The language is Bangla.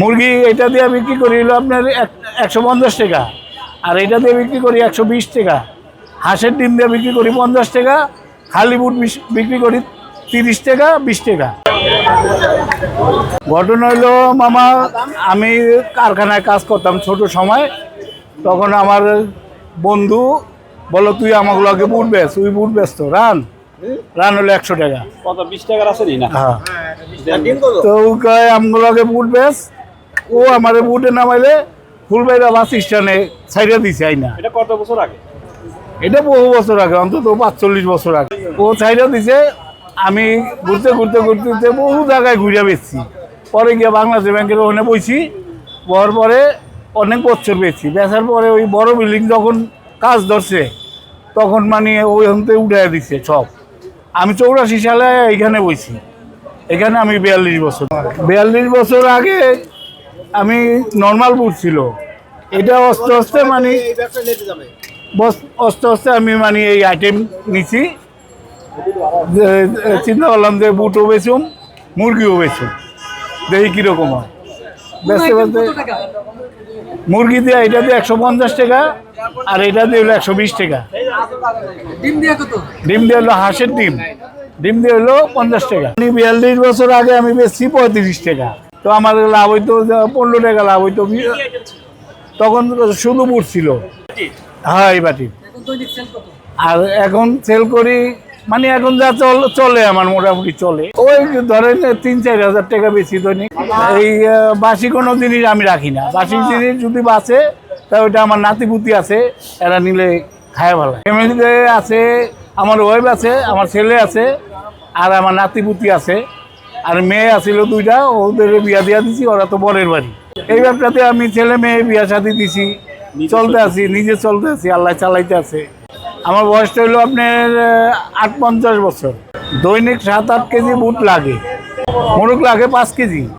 মুরগি এটা দিয়ে বিক্রি করি হলো আপনার এক- একশো পঞ্চাশ টাকা। আর এটা দিয়ে বিক্রি করি একশো বিশ টাকা। হাঁসের ডিম দিয়ে বিক্রি করি পঞ্চাশ টাকা। খালি বুট বিশ- বিক্রি করি তিরিশ টাকা বিশ টাকা। ঘটনা হলো মামা আমি কারখানায় কাজ করতাম ছোট সময়। তখন আমার বন্ধু বলো তুই আমাকে লগে বুট বেচ তুই বুট বেচ তো রান। রান হলো একশো টাকা। কত বিশ টাকার আছে না হ্যাঁ। তো কয় আমগুলোকে বুট বেচ ও আমারে বুটে নামাইলে ফুলবাইরা বাস স্ট্যান্ডে ছাইড়া দিছে আইনা এটা কত বছর আগে? এটা বহু বছর আগে অন্তত পাঁচচল্লিশ বছর আগে। ও ছাইড়া দিছে আমি ঘুরতে ঘুরতে ঘুরতে বহু জায়গায় ঘুরে বেচছি পরে গিয়ে বাংলাদেশ ব্যাংকের ওখানে বইছি বর পরে অনেক বছর পেয়েছি বেচার পরে ওই বড় বিল্ডিং যখন কাজ ধরছে তখন মানে ওই থেকে উঠে দিছে সব। আমি চৌরাশি সালে এইখানে বইছি। এখানে আমি বিয়াল্লিশ বছর। বিয়াল্লিশ বছর আগে আমি নর্মাল বুট ছিল। এটা আস্তে আস্তে মানে বস- আস্তে আস্তে আমি মানে এই আইটেম নিছি। চিন্তা করলাম যে বুটও বেচুম মুরগিও বেচুম। দেখি কীরকম হয়। বেচতে বেচতে মুরগি দিয়ে এটা দিয়ে একশো পঞ্চাশ টাকা আর এটা দিয়ে হলো একশো বিশ টাকা। ডিম দিয়া কত? ডিম দিয়ে হলো হাঁসের ডিম। ডিম দিয়ে হলো পঞ্চাশ টাকা। আমি বিয়াল্লিশ বছর আগে আমি বেচছি পঁয়ত্রিশ টাকা। তো আমার লাভ হইতো পনেরো টাকা লাভ হইতো। তখন শুধু বুট ছিল। হ্যাঁ এই বাটি। আর এখন সেল করি মানে এখন যা চল চলে আমার মোটামুটি চলে। ওই ধরেন তিন চার হাজার টাকা বেশি দৈনিক। এই বাসি কোনো জিনিস আমি রাখি না। বাসি জিনিস যদি বাঁচে তা ওইটা আমার নাতিপুতি আছে এরা নিলে খায় ভালো ফ্যামিলিতে আছে আমার ওয়াইফ আছে আমার ছেলে আছে আর আমার নাতিপুতি আছে। আর মেয়ে আসিল দুইটা ওদের বিয়া দিয়া দিছি ওরা তো বরের বাড়ি। এই ব্যাপারটাতে আমি ছেলে মেয়ে বিয়া শাদি দিছি। চলতে আছি নিজে চলতে আছি আল্লাহ চালাইতে আছে। আমার বয়সটা হলো আপনার আট পঞ্চাশ বছর। দৈনিক সাত আট কেজি বুট লাগে। মোরগ লাগে পাঁচ কেজি।